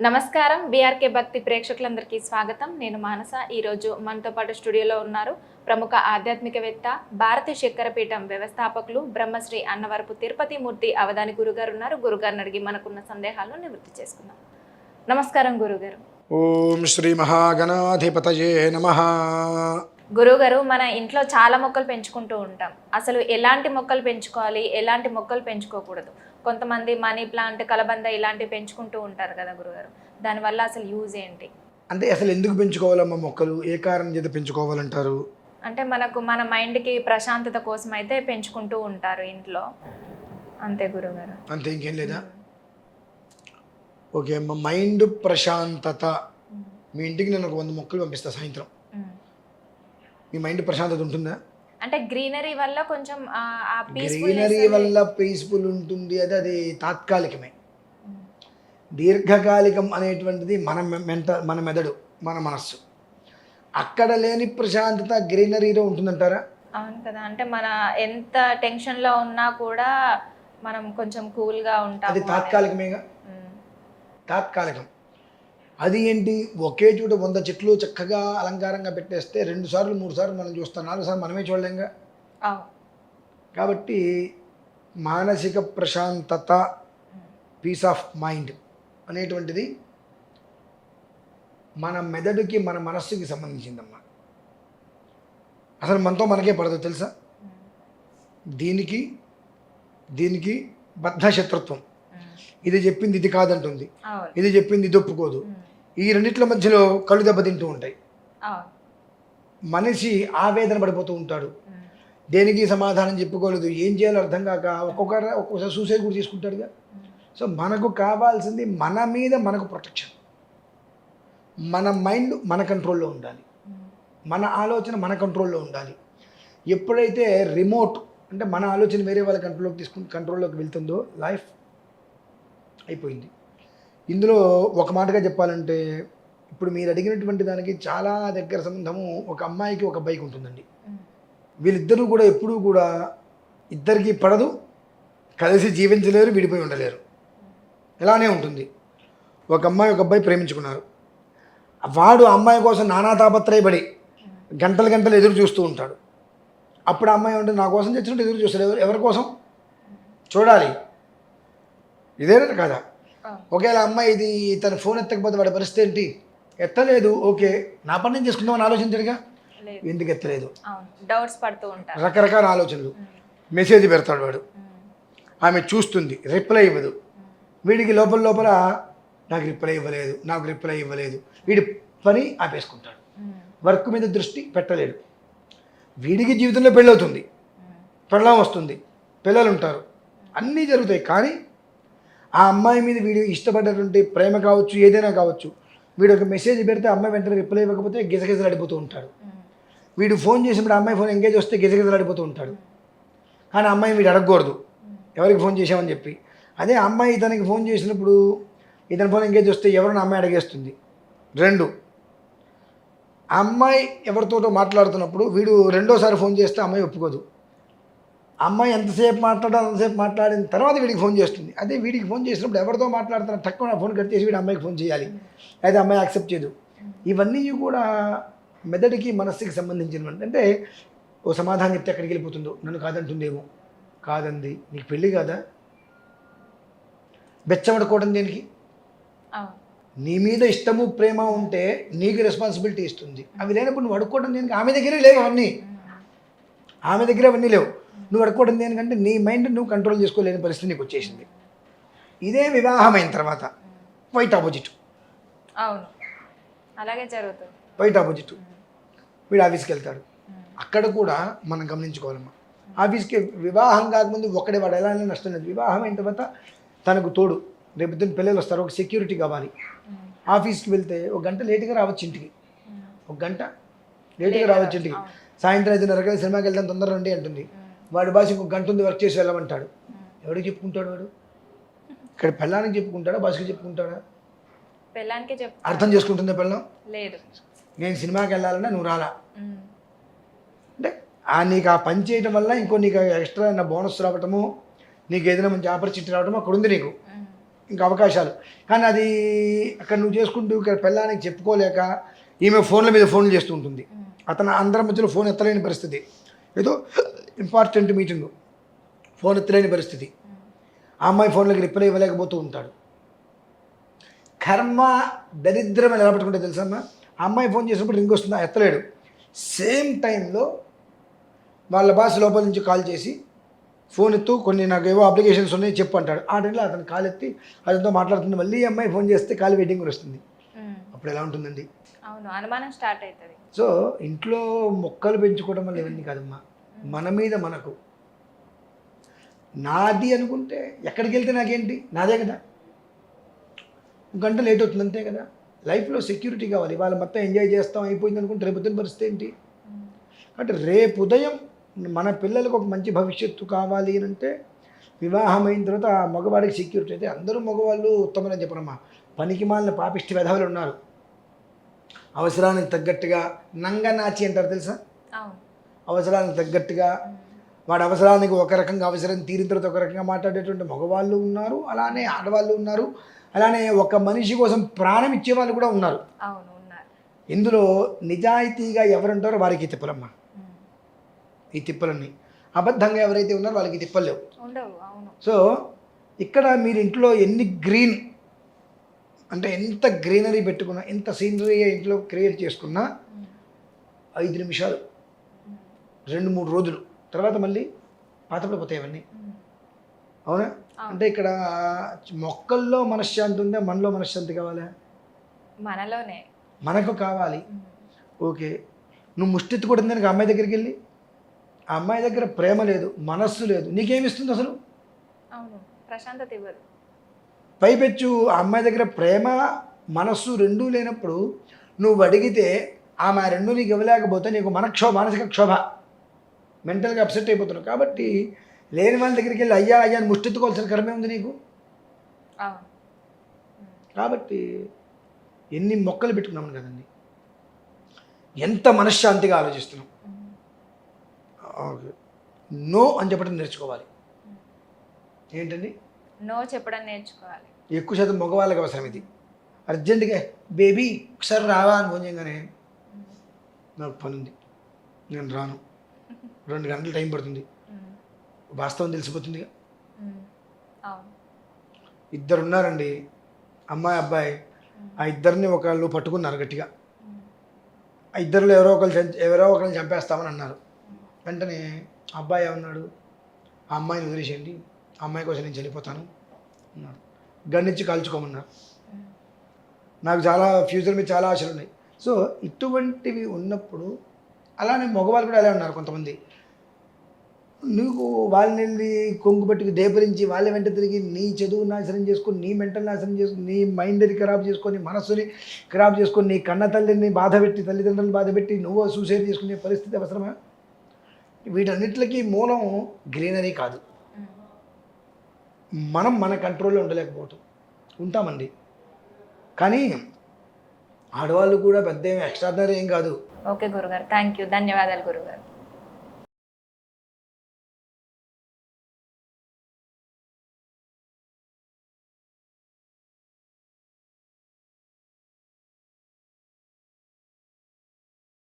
నమస్కారం. బీఆర్కే భక్తి ప్రేక్షకులందరికీ స్వాగతం. నేను మానస. ఈరోజు మనతో పాటు స్టూడియోలో ఉన్నారు ప్రముఖ ఆధ్యాత్మికవేత్త భారతి శంకరపీఠం వ్యవస్థాపకులు బ్రహ్మశ్రీ అన్నవరపు తిరుపతి మూర్తి అవధాని గురుగారు ఉన్నారు. గురుగారిని అడిగి మనకున్న సందేహాలను నివృత్తి చేసుకుందాం. నమస్కారం గురుగారు. ఓం శ్రీ మహాగణాధిపతయే నమ. గురుగారు మన ఇంట్లో చాలా మొక్కలు పెంచుకుంటూ ఉంటాం. అసలు ఎలాంటి మొక్కలు పెంచుకోవాలి? ఎలాంటి మొక్కలు పెంచుకోకూడదు? కొంతమంది మనీ ప్లాంట్ కలబంద ఇలాంటివి పెంచుకుంటూ ఉంటారు కదా గురుగారు. దానివల్ల అసలు యూజ్ ఏంటి? అంటే అసలు ఎందుకు పెంచుకోవాలమ్మా మొక్కలు? ఏ కారణం చేత పెంచుకోవాలంటారు? అంటే మనకు మన మైండ్కి ప్రశాంతత కోసం అయితే పెంచుకుంటూ ఉంటారు ఇంట్లో. అంతే గురుగారు. అంతే ఇంకేం లేదా? ఓకే అమ్మ మైండ్ ప్రశాంతత. మీ ఇంటికి నేను ఒక వంద మొక్కలు పంపిస్తా సాయంత్రం. మీ మైండ్ ప్రశాంతత ఉంటుందా? అంటే గ్రీనరీ వల్ల కొంచెం గ్రీనరీ వల్ల పీస్ఫుల్ ఉంటుంది అది అది తాత్కాలికమే. దీర్ఘకాలికం అనేటువంటిది మన మెంట మన మెదడు మన మనస్సు. అక్కడ లేని ప్రశాంతత గ్రీనరీలో ఉంటుందంటారా? అవును కదా. అంటే మన ఎంత టెన్షన్లో ఉన్నా కూడా మనం కొంచెం కూల్గా అది తాత్కాలికమేగా. తాత్కాలికం. అది ఏంటి? ఒకే చోట వంద చెట్లు చక్కగా అలంకారంగా పెట్టేస్తే రెండు సార్లు మూడు సార్లు మనం చూస్తాం నాలుగు సార్లు మనమే చూడలేంగా? కాబట్టి మానసిక ప్రశాంతత పీస్ ఆఫ్ మైండ్ అనేటువంటిది మన మెదడుకి మన మనస్సుకి సంబంధించిందమ్మా. అసలు మనతో మనకే పడదు తెలుసా? దీనికి దీనికి బద్ధ శత్రుత్వం. ఉమ్. ఇది చెప్పింది ఇది కాదంటుంది. ఇది చెప్పింది ఇది ఒప్పుకోదు. ఈ రెండిట్ల మధ్యలో కళ్ళు దెబ్బతింటూ ఉంటాయి మనిషి ఆవేదన పడిపోతూ ఉంటాడు. దేనికి సమాధానం చెప్పుకోలేదు ఏం చేయాలో అర్థం కాక ఒక్కొక్కరు ఒక్కొక్కసారి సూసైడ్ కూడా చేసుకుంటాడుగా సో మనకు కావాల్సింది మన మీద మనకు ప్రొటెక్షన్. మన మైండ్ మన కంట్రోల్లో ఉండాలి. మన ఆలోచన మన కంట్రోల్లో ఉండాలి. ఎప్పుడైతే రిమోట్ అంటే మన ఆలోచన వేరే వాళ్ళ కంట్రోల్లోకి తీసుకుని కంట్రోల్లోకి వెళ్తుందో లైఫ్ అయిపోయింది. ఇందులో ఒక మాటగా చెప్పాలంటే ఇప్పుడు మీరు అడిగినటువంటి దానికి చాలా దగ్గర సంబంధము ఒక అమ్మాయికి ఒక అబ్బాయికి ఉంటుందండి. వీళ్ళిద్దరూ కూడా ఎప్పుడూ కూడా ఇద్దరికి పడదు కలిసి జీవించలేరు విడిపోయి ఉండలేరు. ఇలానే ఉంటుంది. ఒక అమ్మాయి ఒక అబ్బాయి ప్రేమించుకున్నారు. వాడు అమ్మాయి కోసం నానా తాపత్రయపడి గంటలు గంటలు ఎదురు చూస్తూ ఉంటాడు. అప్పుడు అమ్మాయి ఉంటుంది నా కోసం తెచ్చినట్టు ఎదురు చూస్తాడు. ఎవరు ఎవరి కోసం చూడాలి. ఇదేనా కదా. ఒకవేళ అమ్మాయి ఇది తన ఫోన్ ఎత్తకపోతే వాడి పరిస్థితి ఏంటి? ఎత్తలేదు ఓకే. నా పని నేను చేసుకుందామని ఆలోచించడుగా? ఎందుకు ఎత్తలేదు? డౌట్స్ పడుతూ ఉంటారు. రకరకాల ఆలోచనలు. మెసేజ్ పెడతాడు వాడు. ఆమె చూస్తుంది రిప్లై ఇవ్వదు. వీడికి లోపల లోపల నాకు రిప్లై ఇవ్వలేదు నాకు రిప్లై ఇవ్వలేదు. వీడి పని ఆపేసుకుంటాడు. వర్క్ మీద దృష్టి పెట్టలేడు. వీడికి జీవితంలో పెళ్ళవుతుంది. పెళ్ళం వస్తుంది. పిల్లలు ఉంటారు అన్నీ జరుగుతాయి. కానీ ఆ అమ్మాయి మీద వీడు ఇష్టపడ్డటువంటి ప్రేమ కావచ్చు ఏదైనా కావచ్చు వీడు ఒక మెసేజ్ పెడితే అమ్మాయి వెంటనే రిప్లై ఇవ్వకపోతే గిజగిజలు అడిపోతూ ఉంటాడు. వీడు ఫోన్ చేసినప్పుడు ఆ అమ్మాయి ఫోన్ ఎంగేజ్ వస్తే గిజగిజలు అడిపోతూ ఉంటాడు. కానీ అమ్మాయి వీడు అడగకూడదు. ఎవరికి ఫోన్ చేసామని చెప్పి. అదే అమ్మాయి ఇతనికి ఫోన్ చేసినప్పుడు ఇతని ఫోన్ ఎంగేజ్ వస్తే ఎవరిని అమ్మాయి అడిగేస్తుంది. రెండు. ఆ అమ్మాయి ఎవరితోటో మాట్లాడుతున్నప్పుడు వీడు రెండోసారి ఫోన్ చేస్తే అమ్మాయి ఒప్పుకోదు. అమ్మాయి ఎంతసేపు మాట్లాడాలి అంతసేపు మాట్లాడిన తర్వాత వీడికి ఫోన్ చేస్తుంది. అదే వీడికి ఫోన్ చేసినప్పుడు ఎవరితో మాట్లాడుతున్నా తక్కువ నా ఫోన్ కట్ చేసి వీడు అమ్మాయికి ఫోన్ చేయాలి. అయితే అమ్మాయి యాక్సెప్ట్ చేయదు. ఇవన్నీ కూడా మెదడుకి మనస్సుకి సంబంధించినవి అంటే ఓ సమాధానం చెప్తే ఎక్కడికి వెళ్ళిపోతుందో. నన్ను కాదంటుందేమో. కాదంది. నీకు పెళ్ళి కాదా? బెచ్చబడుకోవడం దేనికి? నీ మీద ఇష్టము ప్రేమ ఉంటే నీకు రెస్పాన్సిబిలిటీ ఇస్తుంది. అవి లేనప్పుడు నువ్వు అడుక్కోవడం దేనికి? ఆమె దగ్గరే లేవు అవన్నీ. ఆమె దగ్గర అవన్నీ లేవు. నువ్వు అడుక్కోవడం దేనికంటే నీ మైండ్ నువ్వు కంట్రోల్ చేసుకోలేని పరిస్థితి నీకు వచ్చేసింది. ఇదే వివాహం అయిన తర్వాత వైట్ ఆపోజిట్ అవును. అలాగే జరుగుతుంది. వైట్ ఆపోజిట్ వీడు ఆఫీస్కి వెళ్తాడు. అక్కడ కూడా మనం గమనించుకోవాలమ్మా. ఆఫీస్కి వివాహం కాకముందు ఒక్కడే వాడు ఎలా నష్టం లేదు. వివాహం అయిన తర్వాత తనకు తోడు రేపు పిల్లలు వస్తారు ఒక సెక్యూరిటీ కావాలి. ఆఫీస్కి వెళ్తే ఒక గంట లేటుగా రావచ్చు ఇంటికి. ఒక గంట లేటుగా రావచ్చు ఇంటికి. సాయంత్రం ఐదున్నరగా సినిమాకి వెళ్తాం తొందరగా రండి అంటుంది. వాడి భాష ఇంకొక గంట ఉంది వర్క్ చేసి వెళ్ళమంటాడు. ఎవరికి చెప్పుకుంటాడు వాడు? ఇక్కడ పెళ్ళానికి చెప్పుకుంటాడా భాషకి చెప్పుకుంటాడా? పెళ్ళానికి చెప్ అర్థం చేసుకుంటుందా పెళ్ళం? లేదు. నేను సినిమాకి వెళ్ళాలన్నా నువ్వు రాలా. అంటే ఆ నీకు ఆ పని చేయడం వల్ల ఇంకో నీకు ఎక్స్ట్రా నా బోనస్ రావటము నీకు ఏదైనా మంచి ఆపర్చునిటీ రావటము అక్కడ ఉంది నీకు. ఇంకా అవకాశాలు. కానీ అది అక్కడ నువ్వు చేసుకుంటూ ఇక్కడ పిల్లానికి చెప్పుకోలేక ఈమె ఫోన్ల మీద ఫోన్లు చేస్తూ ఉంటుంది. అతను అందరి మధ్యలో ఫోన్ ఎత్తలేని పరిస్థితి. ఏదో ఇంపార్టెంట్ మీటింగ్. ఫోన్ ఎత్తలేని పరిస్థితి. ఆ అమ్మాయి ఫోన్లకి రిప్లై ఇవ్వలేకపోతూ ఉంటాడు. కర్మ దరిద్రం ఎలా పట్టుకుంటే తెలుసమ్మా? ఆ అమ్మాయి ఫోన్ చేసినప్పుడు రింగ్ వస్తుందా? ఎత్తలేడు. సేమ్ టైంలో వాళ్ళ బాస్ లోపల నుంచి కాల్ చేసి ఫోన్ ఎత్తు కొన్ని నాకు ఏవో అప్లికేషన్స్ ఉన్నాయి చెప్పు అంటాడు. ఆ టైంలో అతను కాల్ ఎత్తి అతనితో మాట్లాడుతుంది. మళ్ళీ అమ్మాయి ఫోన్ చేస్తే కాల్ వెయిటింగ్ కూడా వస్తుంది. అప్పుడు ఎలా ఉంటుందండి? అవును అనుమానం స్టార్ట్ అవుతుంది. సో ఇంట్లో మొక్కలు పెంచుకోవడం వల్ల ఇవన్నీ కాదమ్మా. మన మీద మనకు. నాది అనుకుంటే ఎక్కడికి వెళ్తే నాకేంటి? నాదే కదా. గంట లేట్ అవుతుంది అంతే కదా. లైఫ్లో సెక్యూరిటీ కావాలి. ఇవాళ మొత్తం ఎంజాయ్ చేస్తాం అయిపోయింది అనుకుంటే రేపు ఉదయం పరిస్థితి ఏంటి? అంటే రేపు ఉదయం మన పిల్లలకు ఒక మంచి భవిష్యత్తు కావాలి అని అంటే వివాహం అయిన తర్వాత ఆ మగవాడికి సెక్యూరిటీ అయితే అందరూ మగవాళ్ళు ఉత్తమని చెప్పనమ్మా పనికి మాలిన పాపిష్టి వెధవులు ఉన్నారు. అవసరానికి తగ్గట్టుగా నంగనాచి అంటారు తెలుసా? అవసరానికి తగ్గట్టుగా వాడి అవసరానికి ఒక రకంగా అవసరం తీరిన తర్వాత ఒక రకంగా మాట్లాడేటువంటి మగవాళ్ళు ఉన్నారు అలానే ఆడవాళ్ళు ఉన్నారు అలానే ఒక మనిషి కోసం ప్రాణం ఇచ్చే వాళ్ళు కూడా ఉన్నారు ఇందులో నిజాయితీగా ఎవరుంటారో వారికి తిప్పలమ్మ. ఈ తిప్పలన్నీ అబద్ధంగా ఎవరైతే ఉన్నారో వాళ్ళకి తిప్పలు లేవు ఉండవు అవును సో ఇక్కడ మీరు ఇంట్లో ఎన్ని గ్రీన్ అంటే ఎంత గ్రీనరీ పెట్టుకున్నా ఎంత సీనరీ ఇంట్లో క్రియేట్ చేసుకున్నా. ఐదు నిమిషాలు. రెండు మూడు రోజులు. తర్వాత మళ్ళీ పాతపడిపోతాయి అవన్నీ. అవునా. అంటే ఇక్కడ మొక్కల్లో మనశ్శాంతి ఉందా? మనలో మనశ్శాంతి కావాలా? మనలోనే. మనకు కావాలి. ఓకే. నువ్వు ముష్టిత్తు కూడా దానికి అమ్మాయి దగ్గరికి వెళ్ళి? ఆ అమ్మాయి దగ్గర ప్రేమ లేదు మనస్సు లేదు. నీకేమిస్తుంది అసలు? అవును. ప్రశాంతత ఇవ్వదు. పైపెచ్చు ఆ అమ్మాయి దగ్గర ప్రేమ మనస్సు రెండూ లేనప్పుడు నువ్వు అడిగితే ఆమె రెండు నీకు ఇవ్వలేకపోతే నీకు మనక్షోభ మానసిక క్షోభ. మెంటల్గా అప్సెట్ అయిపోతున్నావు. కాబట్టి లేని వాళ్ళ దగ్గరికి వెళ్ళి అయ్యా అయ్యా అని ముష్టెత్తుకోవాల్సిన కర్మే ఉంది నీకు. కాబట్టి ఎన్ని మొక్కలు పెట్టుకున్నాము కదండి. ఎంత మనశ్శాంతిగా ఆలోచిస్తున్నాం. నో అని చెప్పడం నేర్చుకోవాలి. ఏంటండి? నో చెప్పడం నేర్చుకోవాలి. ఎక్కువ శాతం మగవాళ్ళకి అవసరం ఇది. అర్జెంటుగా బేబీ ఒకసారి రావా అని. నాకు పని ఉంది నేను రాను. రెండు గంటలు టైం పడుతుంది. వాస్తవం. అవును. ఇద్దరు ఉన్నారండి అమ్మాయి అబ్బాయి. ఆ ఇద్దరిని ఒకళ్ళు పట్టుకున్నారు గట్టిగా. ఆ ఇద్దరిలో ఎవరో ఒకరు ఎవరో ఒకరిని చంపేస్తామని అన్నారు. వెంటనే అబ్బాయి ఏమన్నాడు? ఆ అమ్మాయిని వదిలేసేయండి. ఆ అమ్మాయి కోసం నేను చనిపోతాను అన్నాడు. గన్నిచ్చి కాల్చుకోమన్నారు. నాకు చాలా ఫ్యూచర్ మీద చాలా ఆశలు ఉన్నాయి సో ఇటువంటివి ఉన్నప్పుడు అలానే మగవాళ్ళు కూడా అలా ఉన్నారు కొంతమంది. నువ్వు వాళ్ళని వెళ్ళి కొంగు పట్టుకు దేపరించి వాళ్ళ వెంట తిరిగి నీ చదువు నాశనం చేసుకుని నీ మెంటల్ నాశనం చేసుకుని నీ మైండ్ని ఖరాబ్ చేసుకొని మనస్సుని ఖరాబ్ చేసుకొని నీ కన్న తల్లిని బాధ పెట్టి తల్లిదండ్రులను బాధ పెట్టి నువ్వు సూసైడ్ చేసుకునే పరిస్థితి అవసరమా? వీటన్నిటికీ మూలం గ్రీనరీ కాదు. మనం మన కంట్రోల్లో ఉండలేకపోతాం. ఉంటామండి. కానీ ఆడవాళ్ళు కూడా పెద్ద ఏం ఎక్స్ట్రాడినరీ ఏం కాదు. ఓకే గురుగారు. థ్యాంక్ యూ ధన్యవాదాలు గురుగారు.